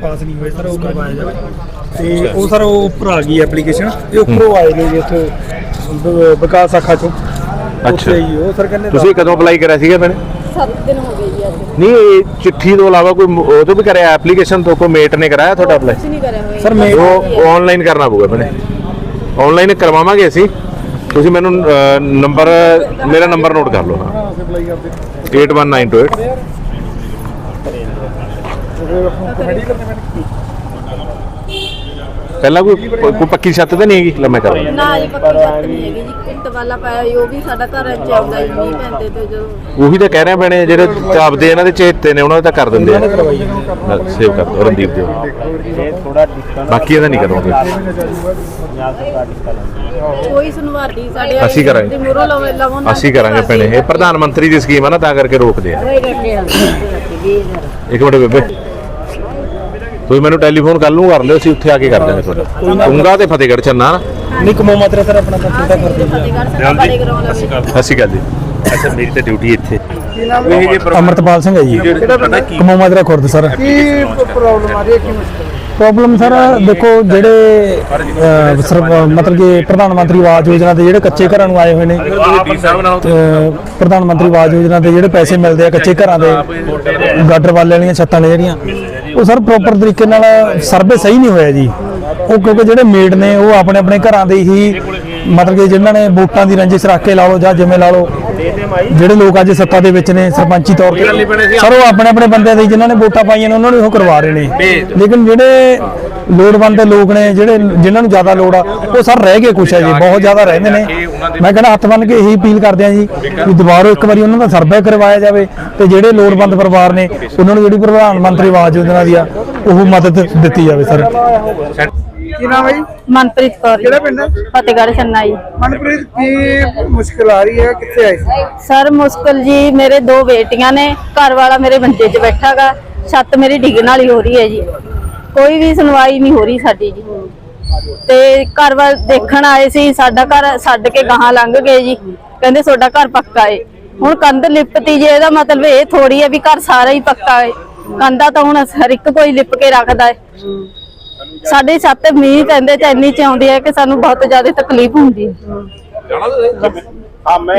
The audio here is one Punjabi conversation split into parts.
ਪਾਸ ਨਹੀਂ ਹੋਏ ਸਰ ਉਹ ਕਰਵਾਇਆ ਜਾਵੇ ਤੇ ਉਹ ਸਰ ਉਹ ਉੱਪਰ ਆ ਗਈ ਐਪਲੀਕੇਸ਼ਨ ਇਹ ਉੱਪਰੋਂ ਆਏ ਨੇ ਜੀ ਇੱਥੇ ਵਿਕਾਸ ਸ਼ਾਖਾ ਚੋਂ। ਅੱਛਾ। ਹੀ ਉਹ ਸਰ ਕਹਿੰਦੇ ਤੁਸੀਂ ਕਦੋਂ ਅਪਲਾਈ ਕਰਿਆ ਸੀਗਾ ਮੈਨੇ ਸੱਤ ਦਿਨ ਹੋ ਗਏ ਜੀ ਅੱਜ। ਨਹੀਂ ਇਹ ਚਿੱਠੀ ਤੋਂ ਇਲਾਵਾ ਕੋਈ ਮ- ਉਹ ਤੋਂ ਵੀ ਕਰਿਆ ਐਪਲੀਕੇਸ਼ਨ ਤੋਂ ਕੋਈ ਮੇਟ ਨੇ ਕਰਾਇਆ ਤੁਹਾਡਾ ਕੁਝ ਅਪਲਾਈ ਨਹੀਂ ਕਰਿਆ ਹੋਇਆ। ਸਰ ਮੈਂ ਉਹ ਆਨਲਾਈਨ ਕਰਨਾ ਪਊਗਾ ਮੈਨੇ ਆਨਲਾਈਨ ਕਰਵਾਵਾਂਗੇ ਅਸੀਂ। ਤੁਸੀਂ ਮੈਨੂੰ ਨੰਬਰ ਮੇਰਾ ਨੰਬਰ ਨੋਟ ਕਰ ਲਓ। ਹਾਂ ਅਪਲਾਈ ਕਰਦੇ 81928 ਕਮੇਟੀ ਕਰਨੇ ਪੈਣੇ ਪਹਿਲਾਂ ਕੋਈ ਕੋਈ ਪੱਕੀ ਛੱਤ ਤੇ ਨਹੀਂ ਹੈਗੀ ਲੈ ਮੈਂ ਕਰਾਂ ਨਾ ਜੀ ਪੱਕੀ ਛੱਤ ਨਹੀਂ ਹੈਗੀ ਜੀ। ਕਿੰਟ ਵਾਲਾ ਪਾਇਆ ਜੀ, ਉਹ ਵੀ ਸਾਡਾ ਘਰ ਚ ਆਉਂਦਾ ਜੀ ਮੀਂਹ ਪੈਂਦੇ ਤੇ ਜਦੋਂ ਉਹੀ ਤਾਂ ਕਹਿ ਰਹੇ ਪੈਣੇ ਜਿਹੜੇ ਚਾਪਦੇ ਇਹਨਾਂ ਦੇ ਚੇਤੇ ਨੇ ਉਹਨਾਂ ਦੇ ਤਾਂ ਕਰ ਦਿੰਦੇ ਆ। ਸੇਵ ਕਰ ਦਿਓ ਰਣਦੀਪ ਦਿਓ। ਬਾਕੀ ਇਹਦਾ ਨਹੀਂ ਕਰੋਗੇ। ਕੋਈ ਸੁਣਵਾਈ ਨਹੀਂ ਸਾਡੇ ਅਸੀਂ ਕਰਾਂਗੇ। ਅਸੀਂ ਕਰਾਂਗੇ ਭੈਣੇ। ਇਹ ਪ੍ਰਧਾਨ ਮੰਤਰੀ ਦੀ ਸਕੀਮ ਆ ਨਾ ਤਾਂ ਕਰਕੇ ਰੋਕਦੇ ਆ। ਇੱਕ ਮਿੰਟ ਬੇਬੇ। ਤੁਸੀਂ ਮੈਨੂੰ ਟੈਲੀਫੋਨ ਕੱਲ ਨੂੰ ਕਰ ਲਿਓ ਅਸੀਂ ਉੱਥੇ ਆ ਕੇ ਕਰ ਦਾਂਗੇ ਤੁਹਾਡਾ। ਤੁੰਗਾ ਤੇ ਫਤਿਹਗੜ੍ਹ ਚੰਨਾ ਨਾ। ਨਹੀਂ ਕਮੋ ਮਾਤਰਾ ਸਰ ਆਪਣਾ ਵੀ ਸਤਿ ਸ਼੍ਰੀ ਅਕਾਲ ਜੀ। ਅੱਛਾ ਮੇਰੀ ਤਾਂ ਡਿਊਟੀ ਇੱਥੇ। ਅਮਰਤਪਾਲ ਸਿੰਘ ਹੈ ਜੀ। ਕਮੋ ਮਾਤਰਾ ਖੁਰਦ ਸਰ। ਕੀ ਪ੍ਰੋਬਲਮ ਆ ਰਹੀ ਹੈ? ਕੀ ਮੁਸ਼ਕਲ ਪ੍ਰੋਬਲਮ ਸਰ ਦੇਖੋ ਜਿਹੜੇ ਅਹ, ਮਤਲਬ ਕਿ ਪ੍ਰਧਾਨ ਮੰਤਰੀ ਆਵਾਸ ਯੋਜਨਾ ਦੇ ਜਿਹੜੇ ਕੱਚੇ ਘਰਾਂ ਨੂੰ ਆਏ ਹੋਏ ਨੇ ਤੇ ਪ੍ਰਧਾਨ ਮੰਤਰੀ ਆਵਾਸ ਯੋਜਨਾ ਦੇ ਜਿਹੜੇ ਪੈਸੇ ਮਿਲਦੇ ਆ ਕੱਚੇ ਘਰਾਂ ਦੇ ਗਾਡਰ ਵਾਲੇ ਵਾਲੀਆਂ ਛੱਤਾਂ ਨੇ ਜਿਹੜੀਆਂ ਉਹ ਸਰ ਪ੍ਰੋਪਰ ਤਰੀਕੇ ਨਾਲ ਸਰਵੇ ਸਹੀ ਨਹੀਂ ਹੋਇਆ ਜੀ। ਉਹ ਕਿਉਂਕਿ ਜਿਹੜੇ ਮੇਡ ਨੇ ਉਹ ਆਪਣੇ ਆਪਣੇ ਘਰਾਂ ਦੇ ਹੀ ਮਤਲਬ ਕਿ ਜਿਨ੍ਹਾਂ ਨੇ ਵੋਟਾਂ ਦੀ ਰੰਜਿਸ਼ ਰੱਖ ਕੇ ਲਾ ਲਓ ਜਾਂ ਜਿਵੇਂ ਲਾ ਲਓ ਜਿਹੜੇ ਲੋਕ ਅੱਜ ਸੱਤਾ ਦੇ ਵਿੱਚ ਨੇ ਸਰਪੰਚੀ ਤੌਰ ਤੇ ਸਰ ਉਹ ਆਪਣੇ ਆਪਣੇ ਬੰਦਿਆਂ ਦੇ ਜਿਨ੍ਹਾਂ ਨੇ ਵੋਟਾਂ ਪਾਈਆਂ ਨੇ ਉਹਨਾਂ ਨੂੰ ਉਹ ਕਰਵਾ ਰਹੇ ਨੇ। ਲੇਕਿਨ ਜਿਹੜੇ ਲੋੜਵੰਦ ਲੋਕ ਨੇ ਜਿਹੜੇ ਜਿਨ੍ਹਾਂ ਨੂੰ ਜ਼ਿਆਦਾ ਲੋੜ ਆ ਉਹ ਸਰ ਰਹਿ ਗਏ ਕੁਛ ਹੈ ਜੀ ਬਹੁਤ ਜ਼ਿਆਦਾ ਰਹਿੰਦੇ ਨੇ। ਮੈਂ ਕਹਿੰਦਾ ਹੱਥ ਬੰਨ ਕੇ ਇਹੀ ਅਪੀਲ ਕਰਦੇ ਆ ਜੀ ਕਿ ਦੁਬਾਰਾ ਇੱਕ ਵਾਰੀ ਉਹਨਾਂ ਦਾ ਸਰਵੇ ਕਰਵਾਇਆ ਜਾਵੇ ਤੇ ਜਿਹੜੇ ਲੋੜਵੰਦ ਪਰਿਵਾਰ ਨੇ ਉਹਨਾਂ ਨੂੰ ਜਿਹੜੀ ਪ੍ਰਧਾਨ ਮੰਤਰੀ ਆਵਾਸ ਯੋਜਨਾ ਦੀ ਆ ਉਹ ਮਦਦ ਦਿੱਤੀ ਜਾਵੇ ਸਰ। ਕੀ ਨਾਮ ਹੈ ਜੀ? ਮਨਪ੍ਰੀਤ ਕੌਰ ਜੀ। ਕਿਹੜਾ ਪਿੰਡ ਹੈ? ਫਤਿਹਗੜ੍ਹ ਚੰਨਾ ਜੀ। ਮਨਪ੍ਰੀਤ ਕੀ ਮੁਸ਼ਕਲ ਆ ਰਹੀ ਹੈ? ਕਿੱਥੇ ਆਈ ਸੀ? ਸਰ ਮੁਸ਼ਕਲ ਜੀ ਮੇਰੇ ਦੋ ਬੇਟੀਆਂ ਨੇ ਘਰ ਵਾਲਾ ਮੇਰੇ ਮੰਜੇ 'ਚ ਬੈਠਾਗਾ। ਛੱਤ ਮੇਰੀ ਡਿੱਗਣ ਵਾਲੀ ਹੋ ਰਹੀ ਹੈ ਜੀ। ਕੋਈ ਵੀ ਸੁਣਵਾਈ ਨਹੀਂ ਹੋ ਰਹੀ ਸਾਡੀ ਜੀ। ਤੇ ਘਰ ਵਾਲ ਦੇਖਣ ਆਏ ਸੀ ਸਾਡਾ ਘਰ ਛੱਡ ਕੇ ਗਾਹਾਂ ਲੰਘ ਗਏ ਜੀ। ਕਹਿੰਦੇ ਤੁਹਾਡਾ ਘਰ ਪੱਕਾ ਏ। ਹੁਣ ਕੰਧ ਲਿਪਤੀ ਜੇ ਇਹਦਾ ਮਤਲਬ ਇਹ ਥੋੜੀ ਹੈ ਵੀ ਘਰ ਸਾਰਾ ਹੀ ਪੱਕਾ ਏ। ਕੰਧਾ ਤਾਂ ਹੁਣ ਹਰ ਇੱਕ ਕੋਈ ਲਿਪ ਕੇ ਰੱਖਦਾ ਏ। ਸਾਡੇ ਛੱਤ ਮੀਂਹ ਪੈਂਦੇ ਚ ਇੰਨੀ ਚ ਆਉਂਦੀ ਹੈ ਕਿ ਸਾਨੂੰ ਬਹੁਤ ਜ਼ਿਆਦਾ ਤਕਲੀਫ ਹੁੰਦੀ ਹੈ।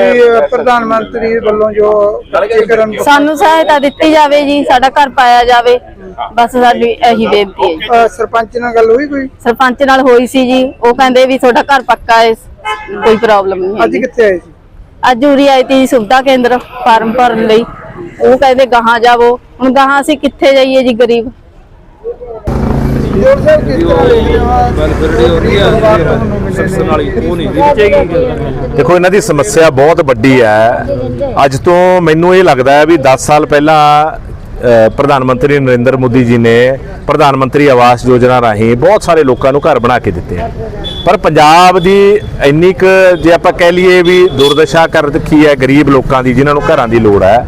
ਕੀ ਪ੍ਰਧਾਨ ਮੰਤਰੀ ਵੱਲੋਂ ਜੋ ਕਰਨ ਸਾਨੂੰ ਸਹਾਇਤਾ ਦਿੱਤੀ ਜਾਵੇ ਜੀ ਸਾਡਾ ਘਰ ਪਾਇਆ ਜਾਵੇ। ਬਸ ਸਾਡੀ ਇਹੀ ਬੇਨਤੀ ਹੈ। ਅਹ ਸਰਪੰਚ ਨਾਲ ਗੱਲ ਹੋਈ ਕੋਈ? ਸਰਪੰਚ ਨਾਲ ਹੋਈ ਸੀ ਜੀ ਉਹ ਕਹਿੰਦੇ ਵੀ ਤੁਹਾਡਾ ਘਰ ਪੱਕਾ ਹੈ ਕੋਈ ਪ੍ਰੋਬਲਮ ਨਹੀਂ ਅੱਜ ਹੈ ਕਿੱਥੇ ਆਏ ਸੀ? ਅੱਜ ਉਰੀ ਆਈ ਤੀ ਸੁਵਿਧਾ ਕੇਂਦਰ ਫਾਰਮ ਭਰਨ ਲਈ। ਉਹ ਕਹਿੰਦੇ ਗਾਹਾਂ ਜਾਵੋ। ਹੁਣ ਗਾਹਾਂ ਅਸੀਂ ਕਿੱਥੇ ਜਾਈਏ ਜੀ ਗਰੀਬ? ਜੋਰ ਸਾਹਿਬ ਕਿਸ ਤਰ੍ਹਾਂ ਦੇਖੋ, ਇਹਨਾਂ ਦੀ ਸਮੱਸਿਆ ਬਹੁਤ ਵੱਡੀ ਹੈ। ਅੱਜ ਤੋਂ ਮੈਨੂੰ ਇਹ ਲੱਗਦਾ ਹੈ ਵੀ 10 ਸਾਲ ਪਹਿਲਾਂ ਪ੍ਰਧਾਨ ਮੰਤਰੀ ਨਰਿੰਦਰ ਮੋਦੀ ਜੀ ਨੇ ਪ੍ਰਧਾਨ ਮੰਤਰੀ ਆਵਾਸ ਯੋਜਨਾ ਰਾਹੀਂ ਬਹੁਤ ਸਾਰੇ ਲੋਕਾਂ ਨੂੰ ਘਰ ਬਣਾ ਕੇ ਦਿੱਤੇ ਆ। ਪਰ ਪੰਜਾਬ ਦੀ ਇੰਨੀ ਕੁ, ਜੇ ਆਪਾਂ ਕਹਿ ਲਈਏ ਵੀ ਦੁਰਦਸ਼ਾ ਕਰ ਰੱਖੀ ਹੈ ਗਰੀਬ ਲੋਕਾਂ ਦੀ, ਜਿਨ੍ਹਾਂ ਨੂੰ ਘਰਾਂ ਦੀ ਲੋੜ ਹੈ,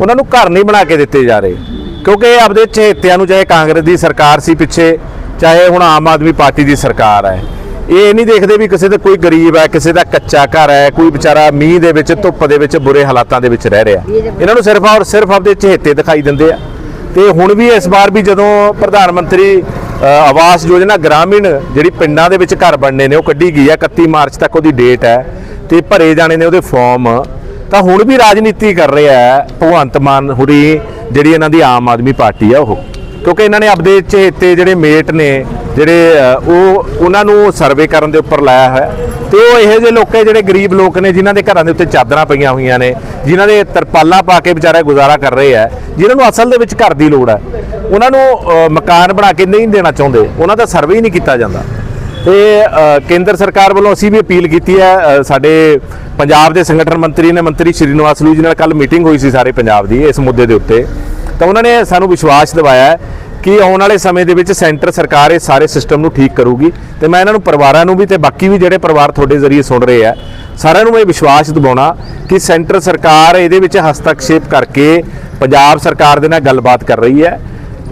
ਉਹਨਾਂ ਨੂੰ ਘਰ ਨਹੀਂ ਬਣਾ ਕੇ ਦਿੱਤੇ ਜਾ ਰਹੇ। ਕਿਉਂਕਿ ਇਹ ਆਪਦੇ ਚਹੇਤਿਆਂ ਨੂੰ ਚਾਹੇ ਕਾਂਗਰਸ ਦੀ ਸਰਕਾਰ ਸੀ ਪਿੱਛੇ, ਚਾਹੇ ਹੁਣ ਆਮ ਆਦਮੀ ਪਾਰਟੀ ਦੀ ਸਰਕਾਰ ਹੈ। ਇਹ ਨਹੀਂ ਦੇਖਦੇ ਵੀ ਕਿਸੇ ਦਾ ਕੋਈ ਗਰੀਬ ਹੈ, ਕਿਸੇ ਦਾ ਕੱਚਾ ਘਰ ਹੈ, ਕੋਈ ਵਿਚਾਰਾ ਮੀਂਹ ਦੇ ਵਿੱਚ, ਧੁੱਪ ਦੇ ਵਿੱਚ, ਬੁਰੇ ਹਾਲਾਤਾਂ ਦੇ ਵਿੱਚ ਰਹਿ ਰਿਹਾ। ਇਹਨਾਂ ਨੂੰ ਸਿਰਫ ਔਰ ਸਿਰਫ ਆਪਦੇ ਚਹੇਤੇ ਦਿਖਾਈ ਦਿੰਦੇ ਆ। ਤੇ ਹੁਣ ਵੀ ਇਸ ਵਾਰ ਵੀ ਜਦੋਂ ਪ੍ਰਧਾਨ ਮੰਤਰੀ ਆਵਾਸ ਯੋਜਨਾ ਗ੍ਰਾਮੀਣ ਜਿਹੜੀ ਪਿੰਡਾਂ ਦੇ ਵਿੱਚ ਘਰ ਬਣਨੇ ਨੇ, ਉਹ ਕੱਢੀ ਗਈ ਹੈ 31 ਮਾਰਚ ਤੱਕ ਉਹਦੀ ਡੇਟ ਹੈ ਤੇ ਭਰੇ ਜਾਣੇ ਨੇ ਉਹਦੇ ਫਾਰਮ ਤਾਂ ਹੁਣ ਵੀ ਰਾਜਨੀਤੀ ਕਰ ਰਿਹਾ ਹੈ ਭਗਵੰਤ ਮਾਨ ਹੁਰੀ ਜਿਹੜੀ ਇਹਨਾਂ ਦੀ ਆਮ ਆਦਮੀ ਪਾਰਟੀ ਆ ਉਹ। ਕਿਉਂਕਿ ਇਹਨਾਂ ਨੇ ਆਪਦੇ ਚਹੇਤੇ ਜਿਹੜੇ ਮੇਟ ਨੇ, ਜਿਹੜੇ ਉਹ ਉਹਨਾਂ ਨੂੰ ਸਰਵੇ ਕਰਨ ਦੇ ਉੱਪਰ ਲਾਇਆ ਹੋਇਆ। ਤੇ ਉਹ ਇਹੋ ਜਿਹੇ ਲੋਕ ਹੈ ਜਿਹੜੇ ਗਰੀਬ ਲੋਕ ਨੇ, ਜਿਨ੍ਹਾਂ ਦੇ ਘਰਾਂ ਦੇ ਉੱਤੇ ਚਾਦਰਾਂ ਪਈਆਂ ਹੋਈਆਂ ਨੇ, ਜਿਨ੍ਹਾਂ ਦੇ ਤਰਪਾਲਾਂ ਪਾ ਕੇ ਵਿਚਾਰਾ ਗੁਜ਼ਾਰਾ ਕਰ ਰਹੇ ਆ, ਜਿਨ੍ਹਾਂ ਨੂੰ ਅਸਲ ਦੇ ਵਿੱਚ ਘਰ ਦੀ ਲੋੜ ਹੈ ਉਹਨਾਂ ਨੂੰ ਮਕਾਨ ਬਣਾ ਕੇ ਨਹੀਂ ਦੇਣਾ ਚਾਹੁੰਦੇ। ਉਹਨਾਂ ਦਾ ਸਰਵੇ ਹੀ ਨਹੀਂ ਕੀਤਾ ਜਾਂਦਾ। ਤੇ ਕੇਂਦਰ ਸਰਕਾਰ ਵੱਲੋਂ ਅਸੀਂ ਵੀ ਅਪੀਲ ਕੀਤੀ ਹੈ ਸਾਡੇ ਪੰਜਾਬ ਦੇ ਸੰਗਠਨ ਮੰਤਰੀ ਨੇ ਮੰਤਰੀ ਸ਼੍ਰੀਨਿਵਾਸ ਲੂ ਜੀ ਨਾਲ ਕੱਲ ਮੀਟਿੰਗ ਹੋਈ ਸੀ ਸਾਰੇ ਪੰਜਾਬ ਦੀ ਇਸ ਮੁੱਦੇ ਦੇ ਉੱਤੇ। ਤਾਂ ਉਹਨਾਂ ਨੇ ਸਾਨੂੰ ਵਿਸ਼ਵਾਸ ਦਿਵਾਇਆ ਕਿ ਆਉਣ ਵਾਲੇ ਸਮੇਂ ਦੇ ਵਿੱਚ ਸੈਂਟਰ ਸਰਕਾਰ ਇਹ ਸਾਰੇ ਸਿਸਟਮ ਨੂੰ ਠੀਕ ਕਰੂਗੀ ਤੇ ਮੈਂ ਇਹਨਾਂ ਨੂੰ ਪਰਿਵਾਰਾਂ ਨੂੰ ਵੀ ਤੇ ਬਾਕੀ ਵੀ ਜਿਹੜੇ ਪਰਿਵਾਰ ਤੁਹਾਡੇ ਜ਼ਰੀਏ ਸੁਣ ਰਹੇ ਆ, ਸਾਰਿਆਂ ਨੂੰ ਮੈਂ ਇਹ ਵਿਸ਼ਵਾਸ ਦਿਵਾਉਣਾ ਕਿ ਸੈਂਟਰ ਸਰਕਾਰ ਇਹਦੇ ਵਿੱਚ ਹਸਤਕਸ਼ੇਪ ਕਰਕੇ ਪੰਜਾਬ ਸਰਕਾਰ ਦੇ ਨਾਲ ਗੱਲਬਾਤ ਕਰ ਰਹੀ ਹੈ।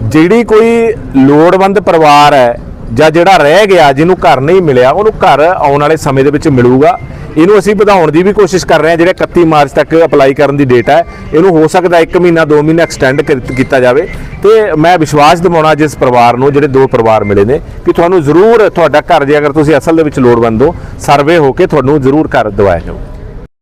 ਜਿਹੜੀ ਕੋਈ ਲੋੜਵੰਦ ਪਰਿਵਾਰ ਹੈ ਜਾਂ ਜਿਹੜਾ ਰਹਿ ਗਿਆ, ਜਿਹਨੂੰ ਘਰ ਨਹੀਂ ਮਿਲਿਆ, ਉਹਨੂੰ ਘਰ ਆਉਣ ਵਾਲੇ ਸਮੇਂ ਦੇ ਵਿੱਚ ਮਿਲੂਗਾ। ਇਹਨੂੰ ਅਸੀਂ ਵਧਾਉਣ ਦੀ ਵੀ ਕੋਸ਼ਿਸ਼ ਕਰ ਰਹੇ ਹਾਂ, ਜਿਹੜੇ 31 ਮਾਰਚ ਤੱਕ ਅਪਲਾਈ ਕਰਨ ਦੀ ਡੇਟ ਹੈ। ਇਹਨੂੰ ਹੋ ਸਕਦਾ 1 ਮਹੀਨਾ 2 ਮਹੀਨਾ ਐਕਸਟੈਂਡ ਕੀਤਾ ਜਾਵੇ। ਤੇ ਮੈਂ ਵਿਸ਼ਵਾਸ ਦਿਵਾਉਣਾ ਜਿਸ ਪਰਿਵਾਰ ਨੂੰ, ਜਿਹੜੇ ਦੋ ਪਰਿਵਾਰ ਮਿਲੇ ਨੇ, ਕਿ ਤੁਹਾਨੂੰ ਜ਼ਰੂਰ ਤੁਹਾਡਾ ਘਰ ਜੇ ਅਗਰ ਤੁਸੀਂ ਅਸਲ ਦੇ ਵਿੱਚ ਲੋੜਵੰਦ ਹੋ, ਸਰਵੇ ਹੋ ਕੇ ਤੁਹਾਨੂੰ ਜ਼ਰੂਰ ਘਰ ਦਵਾਇਆ ਜਾਊ